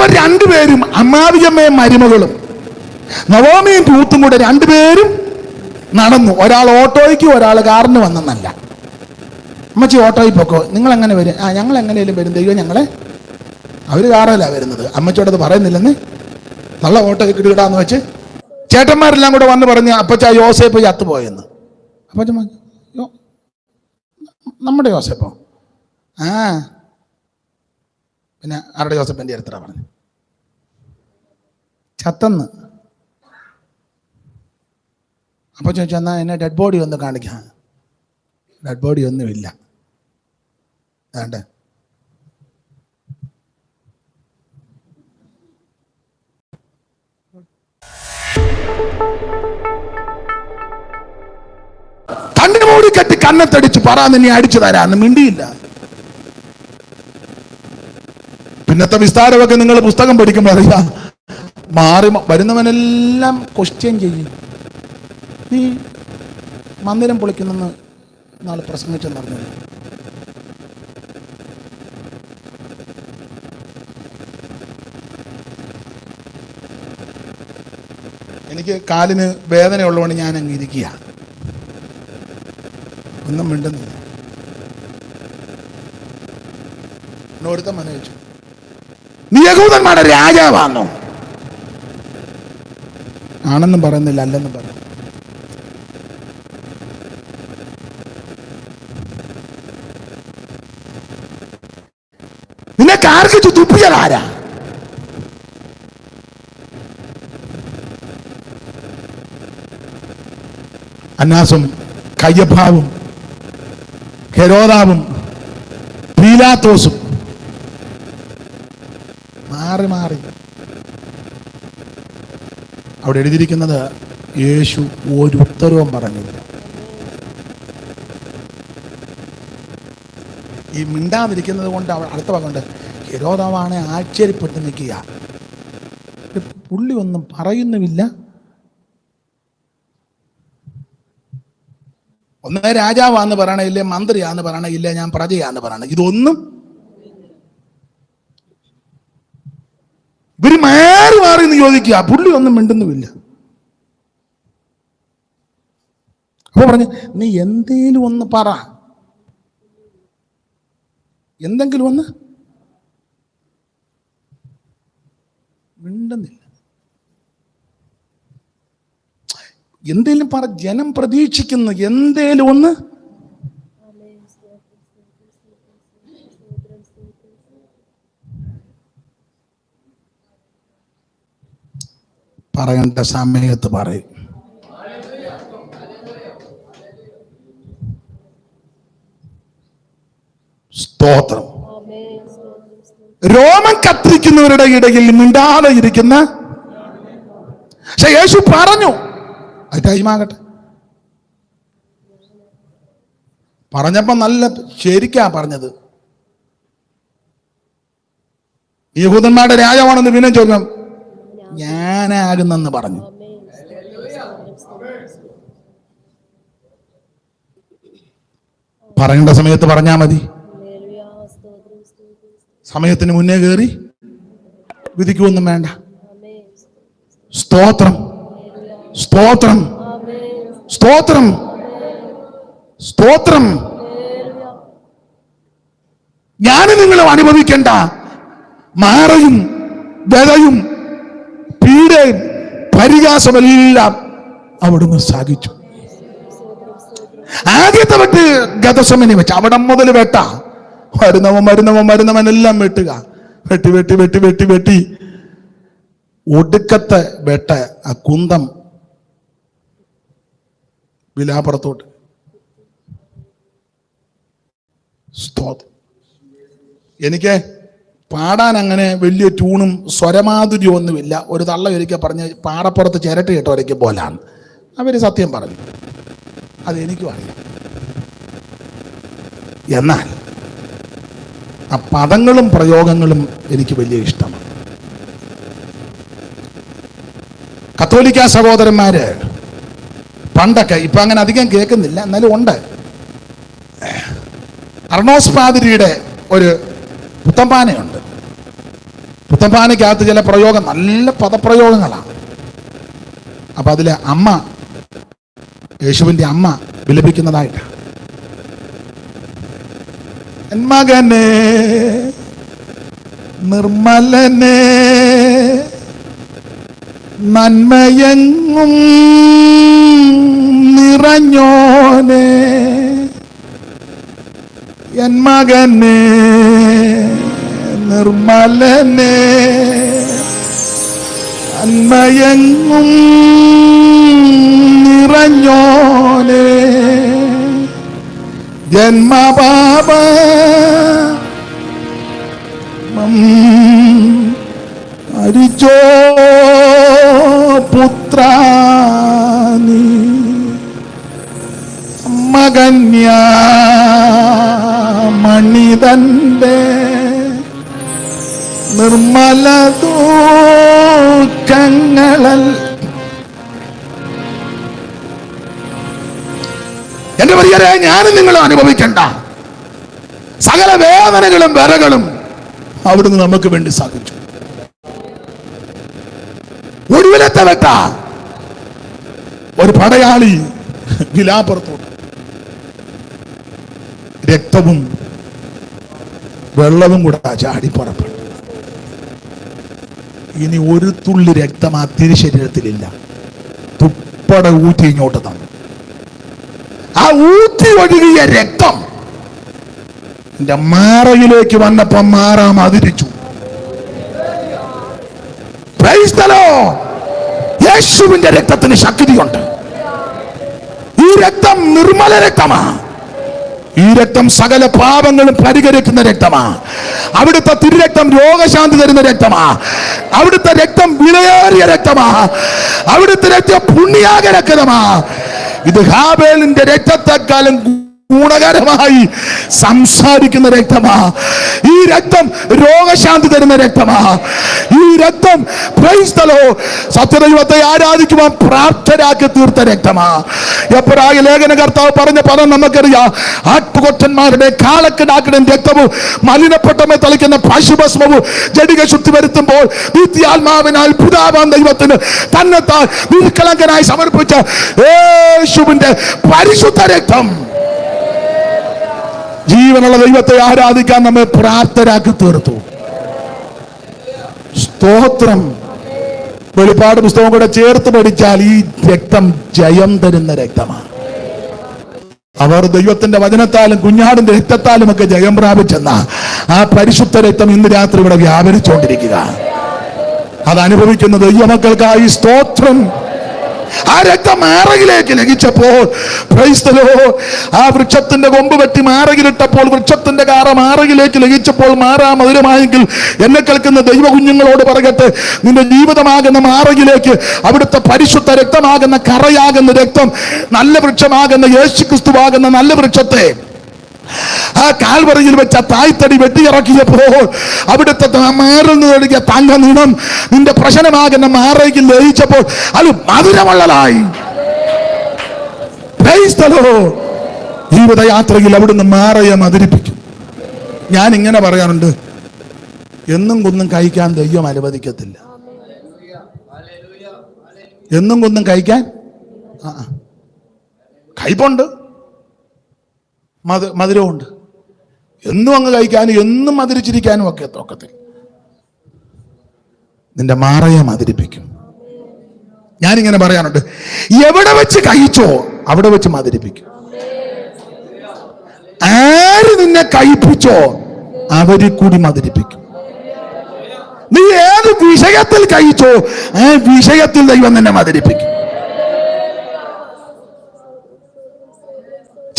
അവർ രണ്ടുപേരും അമ്മാവിയമ്മയും മരുമകളും. നവോമിയും തൂത്തും കൂടെ രണ്ടുപേരും നടന്നു. ഒരാൾ ഓട്ടോയ്ക്ക് ഒരാൾ കാറിന് വന്നെന്നല്ല. അമ്മച്ചി ഓട്ടോയിൽ പൊക്കോ? നിങ്ങൾ എങ്ങനെ വരും? ആ ഞങ്ങൾ എങ്ങനെയും വരും? ദൈവം ഞങ്ങളെ അവർ കാറല്ല വരുന്നത്. അമ്മച്ചോടത് പറയുന്നില്ലെന്ന്. നല്ല ഓട്ടോ കിടുകിടാന്ന് വെച്ച് ചേട്ടന്മാരെല്ലാം കൂടെ വന്ന് പറഞ്ഞ് അപ്പച്ച യോസേപ്പ് ചത്തുപോയെന്ന് അപ്പച്ച നമ്മുടെ യോസേപ്പോ? ആ. പിന്നെ ആരുടെ യോസഫിന്റെ ചരിത്ര പറഞ്ഞു ചത്തെന്ന്. അപ്പോൾ ചോദിച്ചു എന്നാൽ എന്നെ ഡെഡ് ബോഡി ഒന്ന് കാണിക്കാം. ഡെഡ് ബോഡി ഒന്നുമില്ല വേണ്ട കണ്ണു മൂടി കെട്ടി കണ്ണത്തടിച്ച് പറ നിന്നെ അടിച്ചു തരാന്ന് മിണ്ടിയില്ല. പിന്നത്തെ വിസ്താരമൊക്കെ നിങ്ങൾ പുസ്തകം പഠിക്കുമ്പോൾ അറിയാം. മാറി വരുന്നവനെല്ലാം ക്വസ്റ്റ്യൻ ചെയ്യും. നീ മന്ദിരം പൊളിക്കുന്നെന്ന് നാളെ പ്രസംഗിച്ചെന്ന് നടന്നു. എനിക്ക് കാലിന് വേദനയുള്ളതുകൊണ്ട് ഞാൻ അങ്ങ് ഇരിക്കുക ഒന്നും മിണ്ടുന്നില്ല. ഒരുത്തം മന വെച്ചു നീ യഹൂദന്മാരുടെ രാജാവാണോ ആണെന്നും പറയുന്നില്ല അല്ലെന്നും പറയുന്നു നിന്നെ കാർക്കിച്ചു തുപ്പിയതാരാ അന്നാസും കയ്യഭാവും ഹെരോദാവും പീലാത്തോസും മാറി മാറി അവിടെ എഴുതിയിരിക്കുന്നത് യേശു ഒരു ഉത്തരവും പറഞ്ഞില്ല. ഈ മിണ്ടാതിരിക്കുന്നത് കൊണ്ട് അവൾ അടുത്ത ഭാഗമുണ്ട് ഹിരോധമാണ് ആശ്ചര്യപ്പെട്ട് നിൽക്കുക. പുള്ളി ഒന്നും പറയുന്നുമില്ല. ഒന്നേ രാജാവാന്ന് പറയണില്ലേ മന്ത്രിയാന്ന് പറയണില്ല ഞാൻ പ്രജയാന്ന് പറയണ. ഇതൊന്നും ഇവർ മാറി മാറി എന്ന് ചോദിക്കുക. പുള്ളി ഒന്നും മിണ്ടുന്നുമില്ല. അപ്പൊ പറഞ്ഞു നീ എന്തേലും ഒന്ന് പറ. എന്തെങ്കിലും ഒന്ന്? മിണ്ടുന്നില്ല. എന്തേലും പറ. ജനം പ്രതീക്ഷിക്കുന്നു. എന്തേലും ഒന്ന്? പറയേണ്ട സമയത്ത് പറയും. സ്തോത്രം. രോമം കത്തിരിക്കുന്നവരുടെ ഇടയിൽ മിണ്ടാതെ ഇരിക്കുന്ന പക്ഷെ യേശു പറഞ്ഞു അത് ടൈമാകട്ടെ പറഞ്ഞപ്പോ നല്ല ശരിക്കാ പറഞ്ഞത്. യഹൂദന്മാരുടെ രാജാവാണെന്ന് പിന്നെ ചോദ്യം ഞാനാകുന്നെന്ന് പറഞ്ഞു. പറയേണ്ട സമയത്ത് പറഞ്ഞാ മതി. സമയത്തിന് മുന്നേ കയറി വിധിക്കുമൊന്നും വേണ്ട. സ്തോത്രം. സ്തോത്രം. സ്തോത്രം. സ്തോത്രം. ഞാൻ നിങ്ങളും അനുഭവിക്കേണ്ട മാറയും വ്യതയും പീഡയും പരിഹാസമെല്ലാം അവിടുന്ന് സാധിച്ചു. ആദ്യത്തെ വെട്ട് ഗതസമനി വെച്ച് അവിടെ മുതൽ വെട്ട. വരുന്നവൻ വരുന്നവൻ എല്ലാം വെട്ടുക. വെട്ടി വെട്ടി വെട്ടി വെട്ടി വെട്ടി. ഒടുക്കത്തെ വെട്ട ആ കുന്തം വിലാപ്പുറത്തോട്ട് സ്തോത്രം. എനിക്ക് പാടാൻ അങ്ങനെ വലിയ ട്യൂണും സ്വരമാധുര്യവും ഒന്നുമില്ല. ഒരു തള്ള ഒരിക്കൽ പറഞ്ഞ് പാറപ്പുറത്ത് ചിരട്ട് ഒരിക്കൽ പോലാണ്. അവർ സത്യം പറഞ്ഞു. അതെനിക്കും അറിയാം. എന്നാൽ ആ പദങ്ങളും പ്രയോഗങ്ങളും എനിക്ക് വലിയ ഇഷ്ടമാണ്. കത്തോലിക്ക സഹോദരന്മാര് പണ്ടൊക്കെ ഇപ്പൊ അങ്ങനെ അധികം കേൾക്കുന്നില്ല എന്നാലും ഉണ്ട്. അർണോസ് പാതിരിയുടെ ഒരു പുത്തമ്പാനയുണ്ട്. പുത്തമ്പാനയ്ക്കകത്ത് ചില പ്രയോഗം നല്ല പദപ്രയോഗങ്ങളാണ്. അപ്പൊ അതിലെ അമ്മ യേശുവിന്റെ അമ്മ വിലപിക്കുന്നതായിട്ട് എൻ മകനെ നിർമ്മലനെ നന്മയെങ്ങും നിറഞ്ഞോനെ. എൻ മകനെ നിർമ്മലനെ അന്മയങ്ങും നിറഞ്ഞോനെ ജന്മപാപ അരിച്ചോ പുത്രാനി മകന്യ മണിതന്റെ നിർമ്മല ദൂക്കങ്ങളൽ എന്റെ പ്രിയരെ ഞാനും നിങ്ങൾ അനുഭവിക്കണ്ട. സകല വേദനകളും വിറകളും അവിടുന്ന് നമുക്ക് വേണ്ടി സാധിച്ചു. ഒടുവിലത്തെ വെട്ട. ഒരു പടയാളി വിലാപ്പുറത്തോട്ട് രക്തവും വെള്ളവും കൂടെ ചാടി പുറപ്പെട്ടു. ഇനി ഒരു തുള്ളി രക്തം ആ തിരുശരീരത്തിലില്ല തുപ്പട ഊറ്റി ഇങ്ങോട്ട് തന്നു. ആ ഊറ്റി ഒഴുകിയ രക്തം എന്റെ മാറയിലേക്ക് വന്നപ്പം മാറാ Praise യേശുവിന്റെ രക്തത്തിന് ശക്തിയുണ്ട്. ഈ രക്തം നിർമ്മല രക്തമാ. ഈ രക്തം സകല പാപങ്ങളും പരിഹരിക്കുന്ന രക്തമാ അവിടുത്തെ തിരുരക്തം രോഗശാന്തി തരുന്ന രക്തമാ. അവിടുത്തെ രക്തം വിലയേറിയ രക്തമാ. അവിടുത്തെ രക്തം പുണ്യാക രക്തമാ ഇത് ഹാബേലിന്റെ രക്തത്തെക്കാളും ഗുണകരമായി സംസാരിക്കുന്ന രക്തമാ. ഈ രക്തം രോഗശാന്തി തരുന്ന രക്തമാ. ഈ രക്തം ക്രൈസ്തലോ സത്യദൈവത്തെ ആരാധിക്കുവാൻ പ്രാപ്തരാക്കി തീർത്ത രക്തമാ. എപ്പോഴായ ലേഖന കർത്താവ് പറഞ്ഞ പദം നമുക്കറിയാം. ആട്ടുകൊറ്റന്മാരുടെ കാളക്കിടാക്കിടും രക്തവും മലിനപ്പെട്ടമെ തളിക്കുന്ന പശുഭസ്മവും ജടിക ശുദ്ധി വരുത്തുമ്പോൾ നിത്യാത്മാവിനാൽ പിതാവാൻ ദൈവത്തിന് തന്നെത്താൻ നിഷ്കളങ്കനായി സമർപ്പിച്ച യേശുവിന്റെ പരിശുദ്ധ രക്തം. ജീവനുള്ള ദൈവത്തെ ആരാധിക്കാൻ നമ്മെ പ്രാപ്തരാക്കി തീർത്തു. സ്തോത്രം. വെളിപ്പാട് പുസ്തകം കൂടെ ചേർത്ത് പഠിച്ചാൽ ഈ രക്തം ജയം തരുന്ന രക്തമാണ്. അവർ ദൈവത്തിന്റെ വചനത്താലും കുഞ്ഞാടിന്റെ രക്തത്താലും ഒക്കെ ജയം പ്രാപിച്ചെന്ന ആ പരിശുദ്ധ രക്തം ഇന്ന് രാത്രി ഇവിടെ വ്യാപരിച്ചുകൊണ്ടിരിക്കുക. അത് അനുഭവിക്കുന്ന ദൈവമക്കൾക്കായി സ്തോത്രം. ആ രക്തം മാറകിലേക്ക് ലഭിച്ചപ്പോൾ ആ വൃക്ഷത്തിന്റെ കൊമ്പ് പറ്റി മാറകിലിട്ടപ്പോൾ വൃക്ഷത്തിന്റെ കാറ മാറകിലേക്ക് ലഭിച്ചപ്പോൾ മാറാ മധുരമായെങ്കിൽ എന്നെ കേൾക്കുന്ന ദൈവ കുഞ്ഞുങ്ങളോട് പറയട്ടെ നിന്റെ ജീവിതമാകുന്ന മാറകിലേക്ക് അവിടുത്തെ പരിശുദ്ധ രക്തമാകുന്ന കറയാകുന്ന രക്തം നല്ല വൃക്ഷമാകുന്ന യേശു ക്രിസ്തുവാകുന്ന നല്ല വൃക്ഷത്തെ ആ കാൽവറയിൽ വെച്ച തായ്തടി വെട്ടിയിറക്കിയപ്പോൾ അവിടുത്തെ മാറിൽ നിന്ന് തങ്ക നിണം നിന്റെ പ്രശ്നമാകുന്ന മാറയിൽ ലയിച്ചപ്പോൾ അത് മധുരമുള്ളതായി ജീവിതയാത്രയിൽ അവിടുന്ന് മാറയെ മധുരിപ്പിക്കും. ഞാൻ ഇങ്ങനെ പറയാറുണ്ട് എന്നും കൊന്നും കഴിക്കാൻ ദൈവം അനുവദിക്കത്തില്ല. എന്നും കുന്നും കഴിക്കാൻ? കൈപ്പുണ്ട് മധു മധുരമുണ്ട്. എന്നും അങ്ങ് കഴിക്കാനും എന്നും മധുരിച്ചിരിക്കാനും ഒക്കെ തോക്കത്തിൽ നിന്റെ മാറയെ മധുരിപ്പിക്കും. ഞാനിങ്ങനെ പറയാനുണ്ട്. എവിടെ വെച്ച് കഴിച്ചോ അവിടെ വെച്ച് മധുരിപ്പിക്കും. ആര് നിന്നെ കഴിപ്പിച്ചോ അവരിൽ കൂടി മധുരിപ്പിക്കും. നീ ഏത് വിഷയത്തിൽ കഴിച്ചോ ആ വിഷയത്തിൽ ദൈവം നിന്നെ മധുരിപ്പിക്കും.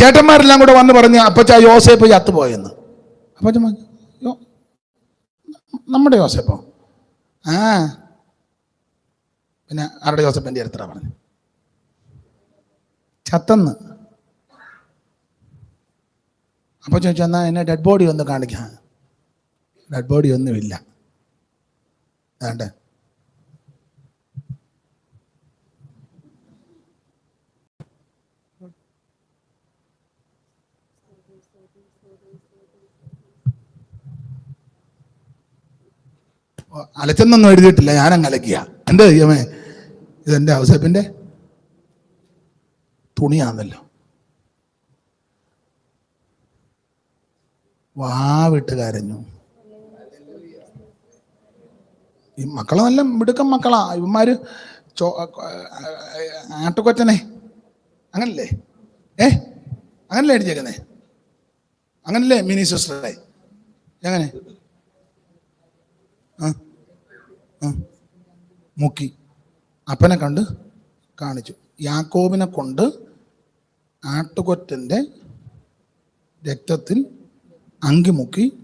ചേട്ടന്മാരെല്ലാം കൂടെ വന്ന് പറഞ്ഞ് അപ്പച്ച യോസേപ്പ് ചത്തുപോയെന്ന്. അപ്പച്ച "യോ, നമ്മുടെ യോസേപ്പോ? ആ. പിന്നെ ആരുടെ യോസേപ്പന്റെ ചരിത്ര പറഞ്ഞു? ചത്തന്ന്. അപ്പൊ ചോദിച്ചു എന്നാ എന്നെ ഡെഡ് ബോഡി ഒന്ന് കാണിക്കാം? ഡെഡ് ബോഡി ഒന്നുമില്ല. വേണ്ടേ? അലച്ചെന്നൊന്നും എഴുതിയിട്ടില്ല ഞാൻ അങ്ങ് അലക്കിയ എന്റെ ദൈവമേ ഇതെന്റെ തുണിയാണെന്നല്ലോ തുണിയാന്നല്ലോ. വാവിട്ട് കരഞ്ഞു. ഈ മക്കളെ നല്ല മിടുക്കം മക്കളാ. ഇവന്മാര് ചോ അങ്ങനല്ലേ? ഏ? അങ്ങനല്ലേ അടിച്ചേക്കുന്നേ അങ്ങനല്ലേ മിനി സിസ്റ്ററെ? എങ്ങനെ? ആ മുക്കി. അപ്പനെ കണ്ട് കാണിച്ചു. യാക്കോബിനെ കൊണ്ട് ആട്ടുകൊറ്റന്റെ രക്തത്തിൽ അങ്കി മുക്കി.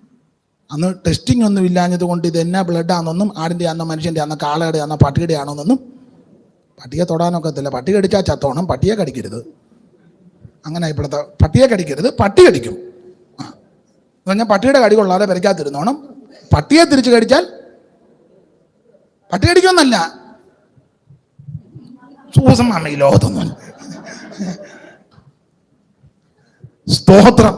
അന്ന് ടെസ്റ്റിംഗ് ഒന്നും ഇല്ലാഞ്ഞത് കൊണ്ട് ഇത് എന്നാ ബ്ലഡ് ആണെന്നൊന്നും ആടിന്റെ ആണോ മനുഷ്യന്റെ ആണോ കാളയുടെ ആണോ പട്ടിയുടെ ആണോന്നൊന്നും പട്ടിയെ തൊടാനൊക്കത്തില്ല. പട്ടി കടിച്ചാൽ ചത്തോണം പട്ടിയെ കടിക്കരുത്. അങ്ങനെ ഇപ്പോഴത്തെ പട്ടിയെ കടിക്കരുത് പട്ടി കടിക്കും. എന്ന് പറഞ്ഞാൽ പട്ടിയുടെ കടി കൊള്ളാതെ പെരക്കാത്തിരുന്നോണം പട്ടിയെ തിരിച്ചു കടിച്ചാൽ പട്ടി കടിക്കൊന്നല്ല സൂസം അമ്മ ഈ ലോകത്തൊന്നും. സ്തോത്രം.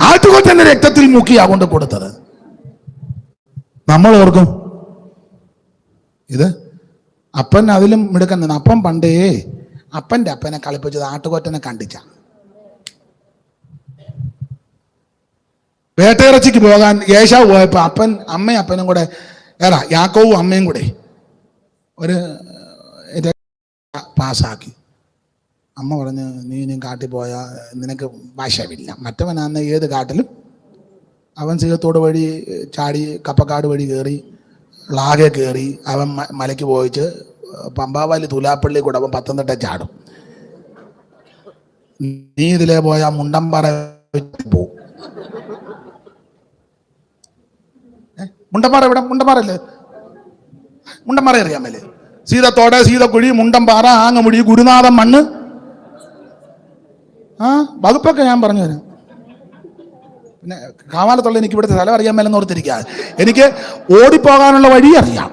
ആട്ടുകൊറ്റന്റെ രക്തത്തിൽ മുക്കിയാ കൊണ്ട് കൊടുത്തത്. നമ്മൾ ഓർക്കും ഇത് അപ്പൻ അതിലും മിടുക്കുന്ന അപ്പൻ അപ്പം പണ്ടേ അപ്പന്റെ അപ്പനെ കളിപ്പിച്ചത് ആട്ടുകൊറ്റനെ കണ്ടിച്ച. വേട്ടയിറച്ചിക്ക് പോകാൻ യേശാവ് പോയപ്പോ അപ്പൻ അമ്മയും അപ്പനും കൂടെ ഏറാ യാക്കോവും അമ്മയും കൂടെ ഒരു പാസ്സാക്കി. അമ്മ പറഞ്ഞ് നീ ഇനി കാട്ടിൽ പോയാൽ നിനക്ക് ഭാഷമില്ല മറ്റവനാന്ന് ഏത് കാട്ടിലും അവൻ സിംഹത്തോട് വഴി ചാടി കപ്പക്കാട് വഴി കയറി ളാകെ കയറി അവൻ മലയ്ക്ക് പോയിച്ച് പമ്പാവാലി തുലാപ്പള്ളി കൂടെ അവൻ പത്തനംതിട്ട ചാടും. നീ ഇതിലെ പോയാൽ മുണ്ടമ്പാറ പോവും മുണ്ടമ്പാറ എവിടെ? മുണ്ടമ്പാറല്ലേ മുണ്ടമ്പാറ അറിയാമല്ലേ സീതത്തോടെ സീതക്കുഴി മുണ്ടമ്പാറ ആങ്ങമുടി ഗുരുനാഥൻ മണ്ണ്. ആ വകുപ്പൊക്കെ ഞാൻ പറഞ്ഞു തരാം. പിന്നെ കാവാലത്തുള്ള എനിക്ക് ഇവിടുത്തെ സ്ഥലം അറിയാൻ മേലെന്ന് എനിക്ക് ഓടിപ്പോകാനുള്ള വഴി അറിയാം.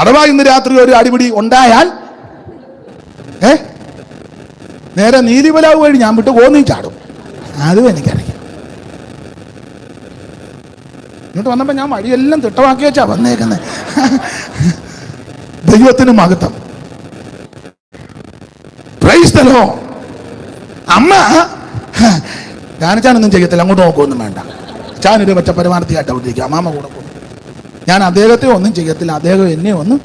അഥവാ ഇന്ന് രാത്രി ഒരു അടിപിടി ഉണ്ടായാൽ ഏ? നേരെ നീലിവലാവ് വഴി ഞാൻ വിട്ട് കോന്നി ചാടും. അതും എനിക്കറിയാം. ഇങ്ങോട്ട് വന്നപ്പോൾ ഞാൻ വഴിയെല്ലാം തിട്ടമാക്കി വെച്ചാ വന്നേക്കുന്നത് ദൈവത്തിന് മഹത്വം. പ്രൈസ്തലോ അമ്മ ഞാനച്ചാനൊന്നും ചെയ്യത്തില്ല അങ്ങോട്ട് നോക്കുമൊന്നും വേണ്ട. ചാനൊരു പച്ച പരമാർത്ഥിയായിട്ട് അവിടെ ഇരിക്കുക അമ്മാമ്മ കൂടെ പോകും. ഞാൻ അദ്ദേഹത്തെ ഒന്നും ചെയ്യത്തില്ല അദ്ദേഹം എന്നെ ഒന്ന്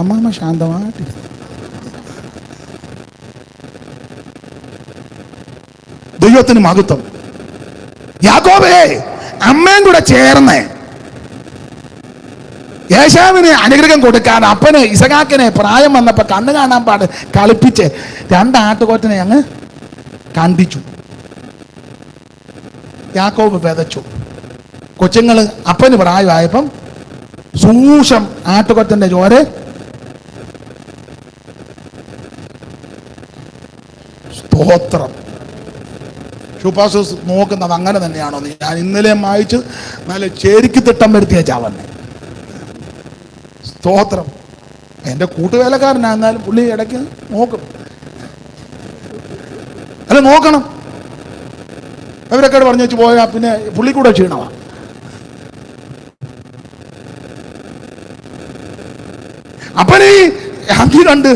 അമ്മാമ്മ ശാന്തമായിട്ടിരുന്നു ദൈവത്തിന് മഹത്വം. യാക്കോബേ അമ്മയും കൂടെ ചേർന്ന് യേശാവിന് അനുഗ്രഹം കൊടുക്കാൻ അപ്പന് ഇസഹാക്കിനെ പ്രായം വന്നപ്പോ കണ്ണ് കാണാൻ പാട് കളിപ്പിച്ച് രണ്ട് ആട്ടുകൊറ്റനെ അങ്ങ് കണ്ടിച്ചു. യാക്കോബ് വിതച്ചു. കൊച്ചുങ്ങൾ അപ്പന് പ്രായമായപ്പം സൂക്ഷം ആട്ടുകൊറ്റന്റെ ചോര സ്തോത്രം. ഷുപാസസ് നോക്കുന്നത് അങ്ങനെ തന്നെയാണോ ഞാൻ ഇന്നലെ മായിച്ച് നല്ല ചേരിക്ക് തിട്ടം വരുത്തിയ ചാവന്നെ. സ്തോത്രം. എന്റെ കൂട്ടുവേലക്കാരനായിരുന്നാലും പുള്ളി ഇടയ്ക്ക് നോക്കും. അല്ല നോക്കണം. അവരൊക്കെ പറഞ്ഞു വെച്ച് പോയാൽ പിന്നെ പുള്ളി കൂടെ ക്ഷീണമാ. അപ്പനീ അതി കണ്ട്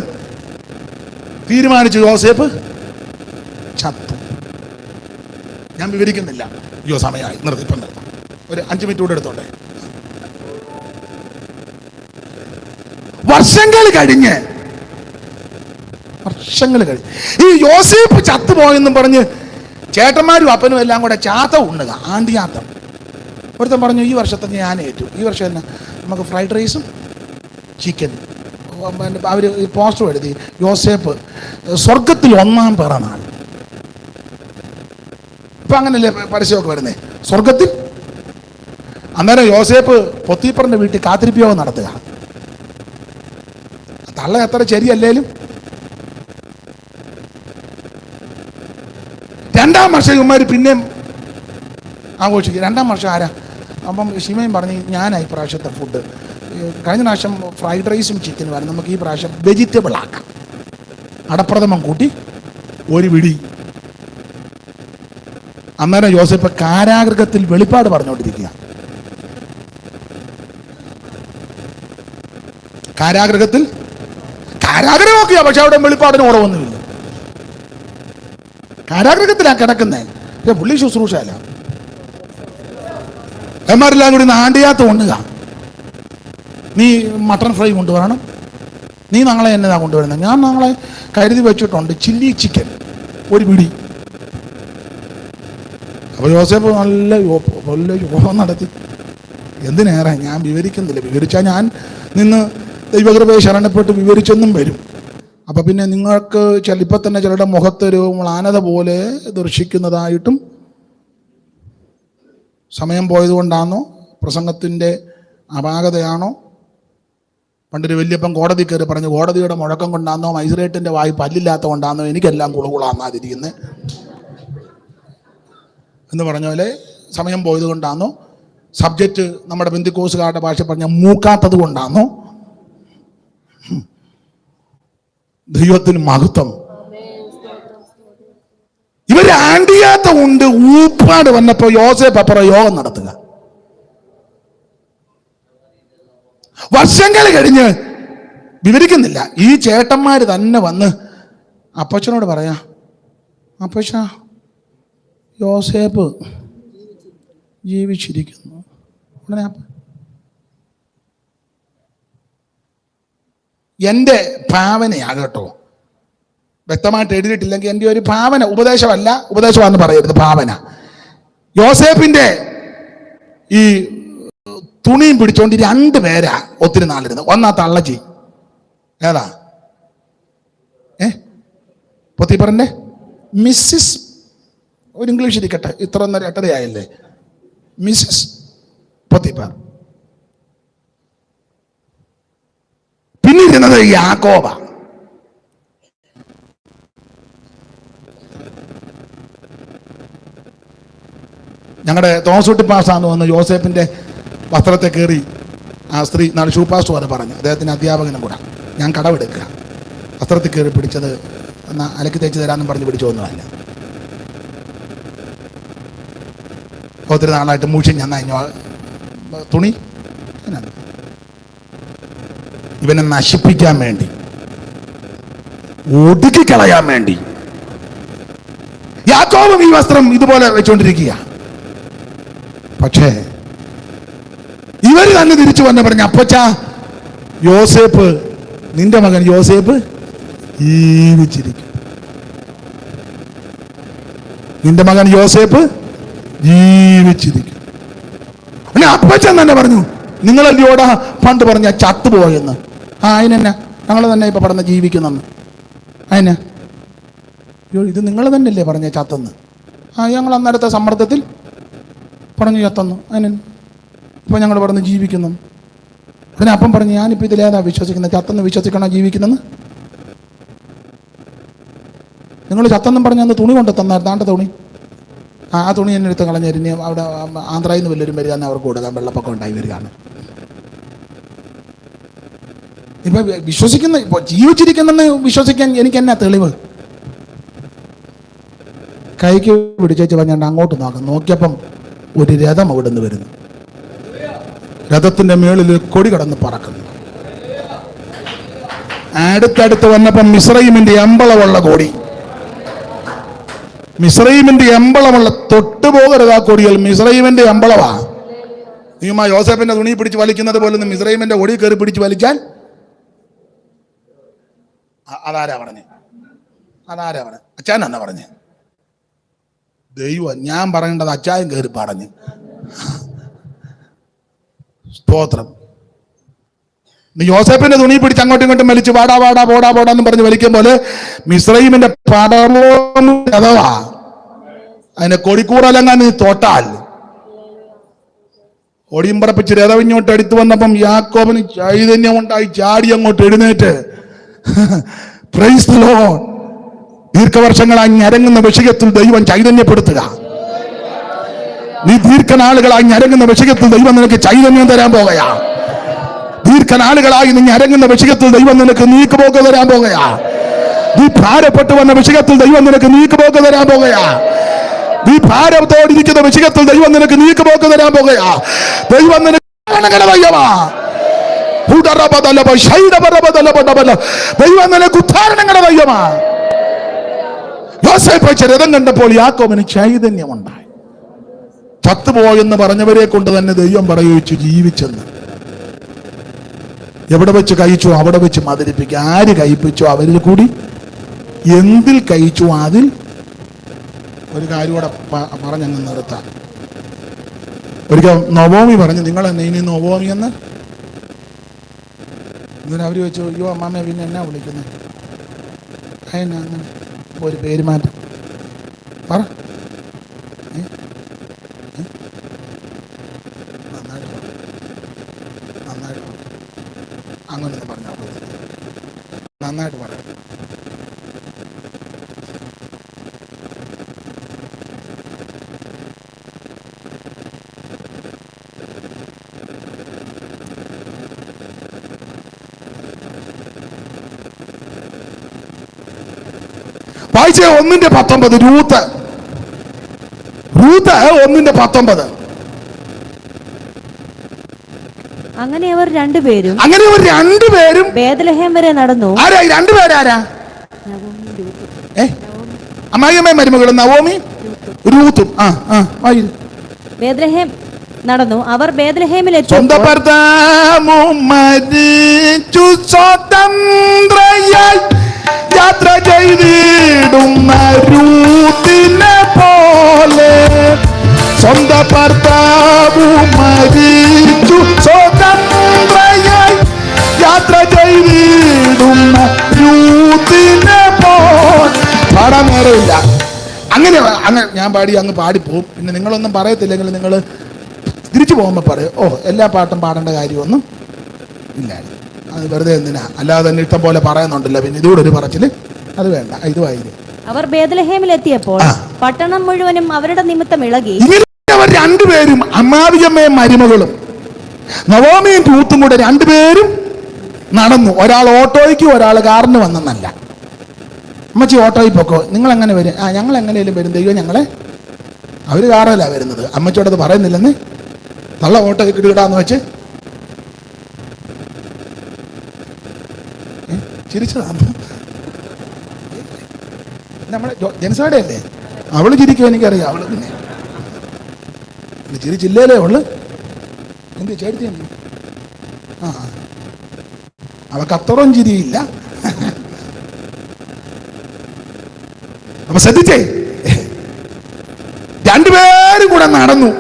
തീരുമാനിച്ചു ജോസേഫ് ചത്തു ഞാൻ വിവരിക്കുന്നില്ല. അയ്യോ സമയമായി. നിർത്തി ഇപ്പം നിർത്താം ഒരു അഞ്ച് മിനിറ്റ് കൂടെ എടുത്തോട്ടെ? വർഷങ്ങൾ കഴിഞ്ഞ്. വർഷങ്ങൾ കഴിഞ്ഞ്. ഈ യോസേഫ് ചത്തുപോയെന്നും പറഞ്ഞ് ചേട്ടന്മാരും അപ്പനും എല്ലാം കൂടെ ചാത്ത ഉണ്ണുക. ആണ്ടിയാത്തം ഒരുത്തൻ പറഞ്ഞു ഈ വർഷത്തെ ഞാൻ ഏറ്റു. ഈ വർഷം തന്നെ നമുക്ക് ഫ്രൈഡ് റൈസും ചിക്കൻ അവർ പോസ്റ്റർ എഴുതി യോസേപ്പ് സ്വർഗത്തിൽ ഒന്നാം പിറന്നാൾ. ഇപ്പൊ അങ്ങനല്ലേ പരസ്യമൊക്കെ വരുന്നത് സ്വർഗത്തിൽ അന്നേരം യോസേപ്പ് പൊത്തീപ്പറിന്റെ വീട്ടിൽ കാത്തിരിപ്പിയോഗം നടത്തുക. തള്ള എത്ര ശരിയല്ലേലും? രണ്ടാം വർഷം ഇവന്മാർ പിന്നെയും ആഘോഷിക്കും. രണ്ടാം വർഷം ആരാ? അപ്പം ഷിമയും പറഞ്ഞു ഞാനായി പ്രാവശ്യത്തെ ഫുഡ് കഴിഞ്ഞ പ്രാവശ്യം ഫ്രൈഡ് റൈസും ചിക്കനും ആയിരുന്നു. നമുക്ക് ഈ പ്രാവശ്യം വെജിറ്റബിൾ ആക്കാം. അടപ്രഥമം കൂട്ടി ഒരു വിടി. അന്നേരം ജോസഫ് കാരാഗ്രഹത്തിൽ വെളിപ്പാട് പറഞ്ഞുകൊണ്ടിരിക്കുക കാരാഗ്രഹത്തിൽ കാരാഗ്രഹമൊക്കെയാ പക്ഷെ അവിടെ വെളിപ്പാടിന് കുറവൊന്നുമില്ല കാരാഗ്രഹത്തിലാണ് കിടക്കുന്നത് പക്ഷെ പുള്ളി ശുശ്രൂഷയല്ല. എമാരെല്ലാം കൂടി നാണ്ടിയാത്ത ഉണ്ണുക നീ മട്ടൺ ഫ്രൈ കൊണ്ടുവരണം. നീ നാളെ എന്നെ കൊണ്ടുവരുന്നത് ഞാൻ നാളെ കരുതി വെച്ചിട്ടുണ്ട് ചില്ലി ചിക്കൻ. ഒരു പിടി. അപ്പോൾ ജോസഫ് നല്ല നല്ല യോഗം നടത്തി. എന്തിനേറെ ഞാൻ വിവരിക്കുന്നില്ല. വിവരിച്ചാൽ ഞാൻ നിന്ന് ദൈവകൃപയെ ശരണപ്പെട്ട് വിവരിച്ചെന്നും വരും. അപ്പം പിന്നെ നിങ്ങൾക്ക് ചിലപ്പോൾ തന്നെ ചിലരുടെ മുഖത്തൊരു മ്ലാനത പോലെ ദർശിക്കുന്നതായിട്ടും സമയം പോയതുകൊണ്ടാണോ പ്രസംഗത്തിന്റെ അപാകതയാണോ? പണ്ടൊരു വലിയപ്പം കോടതി കയറി പറഞ്ഞു കോടതിയുടെ മുഴക്കം കൊണ്ടാണോ മൈസ്രേറ്റിന്റെ വായ്പ പല്ലില്ലാത്ത കൊണ്ടാണോ എനിക്കെല്ലാം കുളുകുളാന്നാതിരിക്കുന്നത് എന്ന് പറഞ്ഞ പോലെ സമയം പോയത് കൊണ്ടാണോ സബ്ജക്റ്റ് നമ്മുടെ ബന്ധുക്കോസുകാരുടെ ഭാഷ പറഞ്ഞ മൂക്കാത്തത് കൊണ്ടാണോ ദൈവത്തിന് മഹത്വം. ഇവർ ആണ്ടിയാത്ത കൊണ്ട് ഊപ്പാട് വന്നപ്പോ യോസേപ്പ് അപ്പുറം യോഗം നടത്തുക. വർഷങ്ങൾ കഴിഞ്ഞ് വിവരിക്കുന്നില്ല. ഈ ചേട്ടന്മാര് തന്നെ വന്ന് അപ്പച്ചനോട് പറയാ അപ്പച്ച യോസേപ്പ് ജീവിച്ചിരിക്കുന്നു. ഉടനെ എന്റെ ഭാവനയാകട്ടോ. വ്യക്തമായിട്ട് എഴുതിയിട്ടില്ലെങ്കിൽ എന്റെ ഒരു ഭാവന ഉപദേശമല്ല ഉപദേശമാണെന്ന് പറയരുത് ഭാവന. യോസേപ്പിന്റെ ഈ തുണിയും പിടിച്ചോണ്ട് രണ്ട് പേരാ ഒത്തിരി നാളിരുന്നു. ഒന്നാ തള്ളജി ഏതാ? ഏ? പൊത്തിപ്പറന്റെ മിസ്സിസ് ഒരു ഇംഗ്ലീഷ് ഇരിക്കട്ടെ. ഇത്ര ഒന്നര എട്ടരയായല്ലേ? മിസ്സസ് പൊത്തിപ്പ. പിന്നിരുന്നത് യാക്കോബ. ഞങ്ങളുടെ തോമസൂട്ടി പാസ്സാന്ന് വന്ന് ജോസഫിന്റെ വസ്ത്രത്തെ കയറി ആ സ്ത്രീ നാളെ ഷൂ പാസ്റ്റ് വരെ പറഞ്ഞു. അദ്ദേഹത്തിന് അധ്യാപകനും കൂടെ. ഞാൻ കടവെടുക്കുക വസ്ത്രത്തിൽ കയറി പിടിച്ചത് എന്നാൽ അലക്കി തേച്ച് തരാമെന്നും പറഞ്ഞ് പിടിച്ചൊന്നുമല്ല ഒത്തിരി നാളായിട്ട് മൂഷൻ ഞാൻ അഞ്ഞോ തുണി. ഇവനെ നശിപ്പിക്കാൻ വേണ്ടി ഒടുക്കി കളയാൻ വേണ്ടി യാക്കോവും ഈ വസ്ത്രം ഇതുപോലെ വെച്ചുകൊണ്ടിരിക്കുക പക്ഷേ ഇവർ തന്നെ തിരിച്ചു വന്ന് പറഞ്ഞ അപ്പച്ച യോസേപ്പ് നിന്റെ മകൻ യോസേപ്പ് ജീവിച്ചിരിക്കും. നിന്റെ മകൻ യോസേപ്പ് ജീവിച്ചിരിക്കും. അപ്പച്ചൻ തന്നെ പറഞ്ഞു നിങ്ങളല്ലയോടാ പണ്ട് പറഞ്ഞ ചത്തുപോയെന്ന് ആ അതിനെന്നാ ഞങ്ങൾ തന്നെ ഇപ്പൊ പറഞ്ഞ ജീവിക്കുന്നെന്ന്. അതിനാ അയ്യോ ഇത് നിങ്ങൾ തന്നെയല്ലേ പറഞ്ഞ ചത്തെന്ന്? ആ ഞങ്ങൾ അന്നേരത്തെ സമ്മർദ്ദത്തിൽ പറഞ്ഞു ചത്തെന്ന്. അതിന് ഇപ്പം ഞങ്ങൾ പറഞ്ഞ് ജീവിക്കുന്നു. അതിന് അപ്പം പറഞ്ഞു ഞാനിപ്പോൾ ഇതിലേതാ വിശ്വസിക്കുന്നത്? ചത്തെന്ന് വിശ്വസിക്കണോ ജീവിക്കുന്നെന്ന്? നിങ്ങൾ ചത്തെന്നും പറഞ്ഞ് അന്ന് തുണി കൊണ്ട് തന്നായിരുന്നു ആണ്ട തുണി? ആ തുണി എന്നെ എടുത്ത് കളഞ്ഞിരുന്ന് അവിടെ ആന്ധ്രയിൽ നിന്ന് വല്ലവരും വരിക അവർക്ക് കൊടുക്കാം വെള്ളപ്പൊക്കം ഉണ്ടായി വരികയാണ്. ഇപ്പൊ വിശ്വസിക്കുന്ന ഇപ്പൊ ജീവിച്ചിരിക്കുന്നെന്ന് വിശ്വസിക്കാൻ എനിക്ക് എന്നാ തെളിവ്? കൈക്ക് പിടിച്ചേച്ച് പറഞ്ഞാണ്ട് അങ്ങോട്ട് നോക്കാം. നോക്കിയപ്പം ഒരു രഥം അവിടെ നിന്ന് വരുന്നു. രഥത്തിന്റെ മേളിൽ കൊടി കടന്ന് പറക്കുന്നു. അടുത്തടുത്ത് വന്നപ്പം മിശ്രീമിന്റെ അമ്പളമുള്ള കൊടി. മിശ്രൈമിന്റെ എമ്പളമുള്ള തൊട്ടുപോകരുത് ആ കൊടികൾ. മിശ്രൈമിന്റെ അമ്പളമാ നീയുമാ യോസഫിന്റെ തുണി പിടിച്ച് വലിക്കുന്നത് പോലെ മിശ്രൈമിന്റെ ഒടി കയറി പിടിച്ച് വലിക്കാൻ അതാരാ പറഞ്ഞേ? അതാരാ പറഞ്ഞു? അച്ഛൻ എന്നാ പറഞ്ഞേ? ദൈവം ഞാൻ പറയേണ്ടത് അച്ചായൻ കയറി പറഞ്ഞു സ്തോത്രം. നീ യോസേപ്പിന്റെ തുണി പിടിച്ച് അങ്ങോട്ടും ഇങ്ങോട്ടും വലിച്ചു വാടാ വാടാ പോടാ പോടാ എന്ന് പറഞ്ഞ് വലിക്കും പോലെ മിശ്രൈമിന്റെ പടവോം അതിനെ കൊടിക്കൂറലങ്ങാൻ തോട്ടാൽ. ഒടിയും പറപ്പിച്ച് രഥം ഇങ്ങോട്ട് എടുത്തു വന്നപ്പം യാക്കോബിന് ചൈതന്യം ഉണ്ടായി ചാടി അങ്ങോട്ട് എഴുന്നേറ്റ്. പ്രൈസ് ലോർഡ് ദീർഘവർഷങ്ങളായി ഞരങ്ങുന്ന വിഷയത്തിൽ ദൈവം ചൈതന്യപ്പെടുത്തുക. നീ ദീർഘനാളുകളായി ഞരങ്ങുന്ന വിഷയത്തിൽ ദൈവം നിനക്ക് ചൈതന്യം തരാൻ പോകുകയാ ദീർഘനാളുകളായി നീ അരങ്ങുന്ന വിഷയത്തിൽ ദൈവം നിനക്ക് നീക്കുപോക്ക് തരാൻ പോകുകയാ. നീ ഭാരപ്പെട്ടു വന്ന വിഷയത്തിൽ ദൈവം നിനക്ക് നീക്കുപോക്ക് തരാൻ പോകുകയാ. നീ ഭാരത്തോടിരിക്കുന്ന വിഷയത്തിൽ ദൈവം നിനക്ക് നീക്കുപോക്ക് തരാൻ പോകുകയാ. ദൈവം നിനക്ക്. ദൈവം നിനക്ക് ഉദ്ധാരണങ്ങളുടെ വെച്ച രഥം കണ്ടപ്പോൾ യാക്കോബിന് ചൈതന്യമുണ്ടായി. ചത്തുപോയെന്ന് പറഞ്ഞവരെ കൊണ്ട് തന്നെ ദൈവം പറയിച്ചു ജീവിച്ചെന്ന്. എവിടെ വെച്ച് കഴിച്ചു അവിടെ വെച്ച് മതിരിപ്പിക്കുക ആര് കഴിപ്പിച്ചു അവരിൽ കൂടി? എന്തിൽ കഴിച്ചു അതിൽ? ഒരു കാര്യം കൂടെ പറഞ്ഞങ്ങ് നിർത്താം. ഒരിക്കൽ നവോമി പറഞ്ഞു നിങ്ങൾ എന്നെ ഇനി നവോമി എന്ന്? എന്നിട്ട് അവർ വെച്ചു അയ്യോ അമ്മാമ്മ പിന്നെ എന്നാ വിളിക്കുന്നത് അതിനാ ഒരു പേര് മാറ്റം പറ ഏ? ഏ? നന്നായിട്ട് പറ. നന്നായിട്ട് പറ. അങ്ങനെ പറഞ്ഞാൽ മതി. നന്നായിട്ട് പറയാം വായിച്ച ഒന്നിന്റെ പത്തൊമ്പത് രൂത്ത്. രൂത്ത് ഒന്നിന്റെ പത്തൊമ്പത്. അങ്ങനെ അവർ രണ്ടുപേരും അങ്ങനെ അവർ രണ്ടുപേരും ബേദലഹേം വരെ നടന്നു. ആരാ? രണ്ടുപേരാരാ അമ്മായിയമ്മ മരുമകളും നവോമി രൂത്തും. ആ ആ ബേദലഹേം നടന്നു. അവർ ബേദലഹേമിൽ സ്വന്തം ഭർത്താവും മരിച്ചു. സ്വതന്ത്രയായി യാത്ര ചെയ്തിടുന്ന രൂത്തിനെ പോലെ. സ്വന്തം ഭർത്താവു മരിച്ചു. സ്വതന്ത്രയായി യാത്ര ചെയ്തിടുന്ന രൂത്തിനെ പോലെ. പാടാൻ നേരമില്ല. അങ്ങനെ അങ്ങനെ ഞാൻ പാടി അങ്ങ് പാടിപ്പോവും. പിന്നെ നിങ്ങളൊന്നും പറയത്തില്ലെങ്കിൽ നിങ്ങൾ തിരിച്ചു പോകുമ്പോൾ പറയും. ഓ എല്ലാ പാട്ടും പാടേണ്ട കാര്യമൊന്നും ഇല്ല അത് വെറുതെ എന്തിനാ? അല്ലാതെ തന്നെ ഇഷ്ടം പോലെ പറയുന്നുണ്ടല്ലോ. പിന്നെ ഇതുകൂടെ ഒരു പറച്ചിൽ. അത് വേണ്ട. ഇത് വായിക്കും അവർ ബേദലഹേമിൽ എത്തിയപ്പോൾ പട്ടണം മുഴുവനും അവരുടെ നിമിത്തം ഇളകി. അവർ രണ്ടുപേരും അമ്മാവിയമ്മയും മരുമകളും നവോമിയും തൂത്തും കൂടെ രണ്ടുപേരും നടന്നു. ഒരാൾ ഓട്ടോയ്ക്ക് ഒരാൾ കാറിന് വന്നെന്നല്ല. അമ്മച്ചി ഓട്ടോയിൽ പൊക്കോ? നിങ്ങൾ എങ്ങനെ വരും? ആ ഞങ്ങൾ എങ്ങനെയും വരും? ദൈവം ഞങ്ങളെ അവർ കാറല്ല വരുന്നത്. അമ്മച്ചോടത് പറയുന്നില്ലെന്ന്. നല്ല ഓട്ടോ ഇടാന്ന് വെച്ച് ഏ? ചിരിച്ചതാണ്. നമ്മുടെ ജനസാടെ അല്ലേ? അവൾ ചിരിക്കും എനിക്കറിയാം. അവൾ പിന്നെ ചിരിച്ചില്ലേലേ അവൾ എന്ത് ചേർത്തി? ആ അവക്ക് അത്രയും ചിരിയില്ല. അപ്പൊ ശ്രദ്ധിച്ചേ? രണ്ടുപേരും കൂടെ നടന്നു.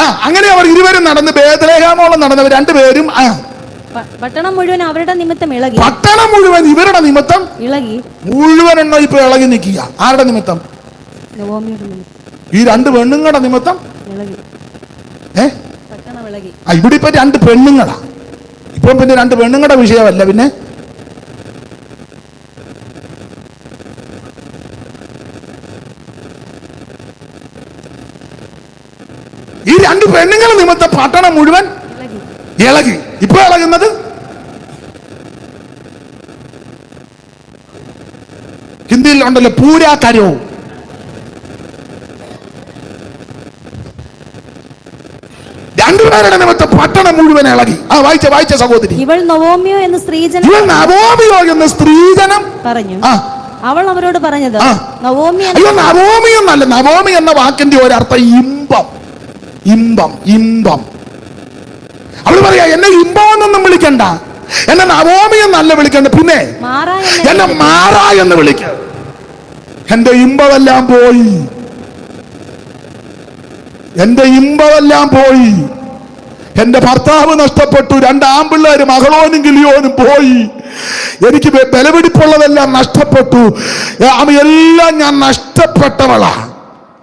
ആ അങ്ങനെ അവർ ഇരുവരും നടന്ന് ബേദലേഖാമോളം നടന്നവർ രണ്ടുപേരും ആ പട്ടണം മുഴുവൻ അവരുടെ നിമിത്തം ഇളകി. പട്ടണം മുഴുവൻ ഇവരുടെ നിമിത്തം ഇളകി. മുഴുവൻ എണ്ണം ഇപ്പൊ ഇളകി നിൽക്കുക. ആരുടെ നിമിത്തം? ഈ രണ്ട് പെണ്ണുങ്ങളുടെ നിമിത്തം? ഇളകി. ഏ? ആ ഇവിടെ ഇപ്പൊ രണ്ട് പെണ്ണുങ്ങളാ. ഇപ്പം പിന്നെ രണ്ട് പെണ്ണുങ്ങളുടെ വിഷയമല്ല പിന്നെ. ഈ രണ്ട് പെണ്ണുങ്ങൾ നിമിത്തം പട്ടണം മുഴുവൻ ഇളകി. ഇപ്പൊ ഇളകുന്നത്? ഹിന്ദിയിൽ ഉണ്ടല്ലോ പൂരാ രണ്ടുപേരുടെ നിമിത്തം പട്ടണം മുഴുവൻ ഇളകി. ആ വായിച്ച വായിച്ച സഹോദരി. ഇവൾ നവോമിയോ എന്ന സ്ത്രീജനം ഇവൻ നവോമിയോ എന്ന സ്ത്രീജനം? പറഞ്ഞു. ആ. അവൾ അവരോട് പറഞ്ഞത്. നവോമി അയ്യോ നവോമി എന്നല്ല. നവോമി എന്ന വാക്കിന്റെ ഒരർത്ഥം ഇമ്പം. ഇമ്പം ഇമ്പം. അവൾ പറയാ എന്നെ ഇമ്പോന്നൊന്നും വിളിക്കണ്ട. എന്നെ നവോമി എന്നല്ല വിളിക്കണ്ട. പിന്നെ എന്നെ മാറ എന്ന് വിളിക്ക. എന്റെ ഇമ്പമെല്ലാം പോയി. എന്റെ ഇമ്പമെല്ലാം പോയി. എന്റെ ഭർത്താവ് നഷ്ടപ്പെട്ടു. രണ്ട് ആമ്പിള്ളേര് മകളോനും കിളിയോനും പോയി. എനിക്ക് ബലപിടിപ്പുള്ളതെല്ലാം നഷ്ടപ്പെട്ടു. എല്ലാം ഞാൻ നഷ്ടപ്പെട്ടവളാ.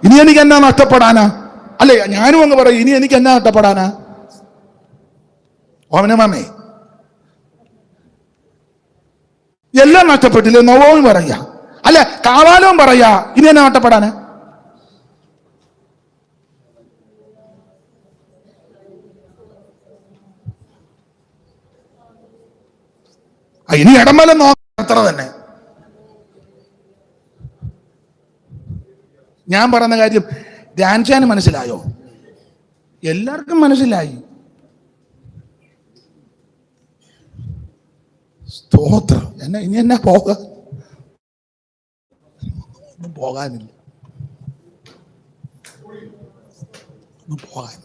ഇനി എനിക്ക് എന്നാ നഷ്ടപ്പെടാനാ? അല്ലേ ഞാനും അങ്ങ് പറയും ഇനി എനിക്ക് എന്നാ നഷ്ടപ്പെടാനാ? ഓമനമാമേ എല്ലാം നഷ്ടപ്പെട്ടില്ലേ? നവവും പറയാ അല്ല? കാവാലവും പറയാ ഇനി എന്നെ നഷ്ടപ്പെടാന് ഇനി ഇടമല നോക്കത്ര തന്നെ. ഞാൻ പറയുന്ന കാര്യം ധ്യാൻചാന് മനസ്സിലായോ? എല്ലാവർക്കും മനസ്സിലായി. സ്തോത്രം എന്നെ ഇനി എന്നാ പോകാൻ ഒന്നും പോകാനില്ല ഒന്നും പോകാൻ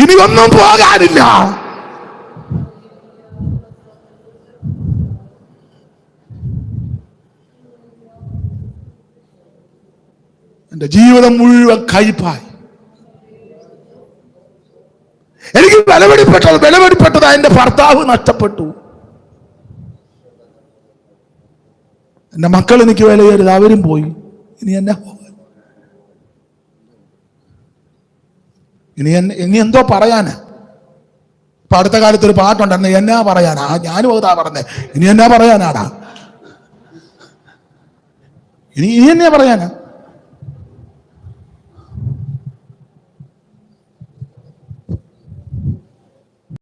ഇനി ഒന്നും പോകാനില്ല. എന്റെ ജീവിതം മുഴുവൻ കഴിപ്പായി എനിക്ക് വിലപിടിപ്പെട്ടത് വിലപിടിപ്പെട്ടത് എന്റെ ഭർത്താവ് നഷ്ടപ്പെട്ടു. എന്റെ മക്കൾ എനിക്ക് വില ചെയ്യരുത് അവരും പോയി. ഇനി എന്നാ പോകാൻ ഇനി ഇനി എന്തോ പറയാന്? ഇപ്പൊ അടുത്ത കാലത്ത് ഒരു പാട്ടുണ്ടെന്ന് എന്നാ പറയാനാ? ഞാനും അതാ പറഞ്ഞേ. ഇനി എന്നാ പറയാനാടാ? ഇനി ഇനി എന്നാ പറയാനാ?